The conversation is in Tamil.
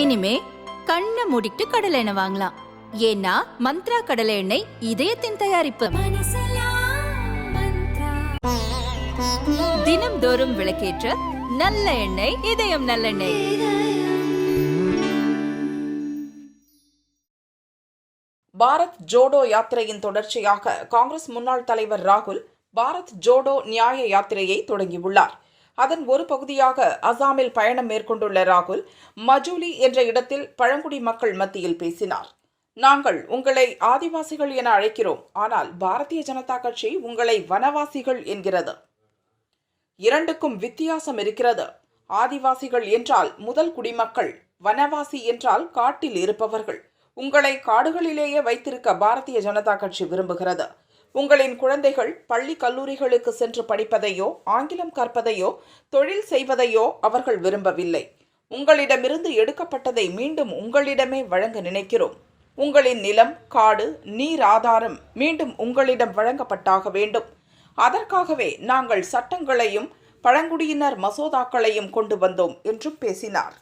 இனிமே கண்ணை மூடிட்டு கடலை எண்ணெய் வாங்கலாம். ஏன்னா மந்த்ரா கடலை எண்ணெய் இதயத்தின் தயாரிப்பு. தினம்தோறும் விளக்கேற்ற நல்ல எண்ணெய் இதயம் நல்லெண்ணெய் பாரத் ஜோடோ யாத்திரையின் தொடர்ச்சியாக காங்கிரஸ் முன்னாள் தலைவர் ராகுல் பாரத் ஜோடோ நியாய யாத்திரையை தொடங்கியுள்ளார். அதன் ஒரு பகுதியாக அசாமில் பயணம் மேற்கொண்டுள்ள ராகுல் மஜூலி என்ற இடத்தில் பழங்குடி மக்கள் மத்தியில் பேசினார். நாங்கள் உங்களை ஆதிவாசிகள் என அழைக்கிறோம். ஆனால் பாரதிய ஜனதா கட்சி உங்களை வனவாசிகள் என்கிறது. இரண்டுக்கும் வித்தியாசம் இருக்கிறது. ஆதிவாசிகள் என்றால் முதல் குடிமக்கள் வனவாசி என்றால் காட்டில் இருப்பவர்கள். உங்களை காடுகளிலேயே வைத்திருக்க பாரதிய ஜனதா கட்சி விரும்புகிறது. உங்களின் குழந்தைகள் பள்ளி கல்லூரிகளுக்கு சென்று படிப்பதையோ ஆங்கிலம் கற்பதையோ தொழில் செய்வதையோ அவர்கள் விரும்பவில்லை. உங்களிடமிருந்து எடுக்கப்பட்டதை மீண்டும் உங்களிடமே வழங்க நினைக்கிறோம். உங்களின் நிலம் காடு நீர் ஆதாரம் மீண்டும் உங்களிடம் வழங்கப்பட்டாக வேண்டும். அதற்காகவே நாங்கள் சட்டங்களையும் பழங்குடியினர் மசோதாக்களையும் கொண்டு வந்தோம் என்றும் பேசினார்.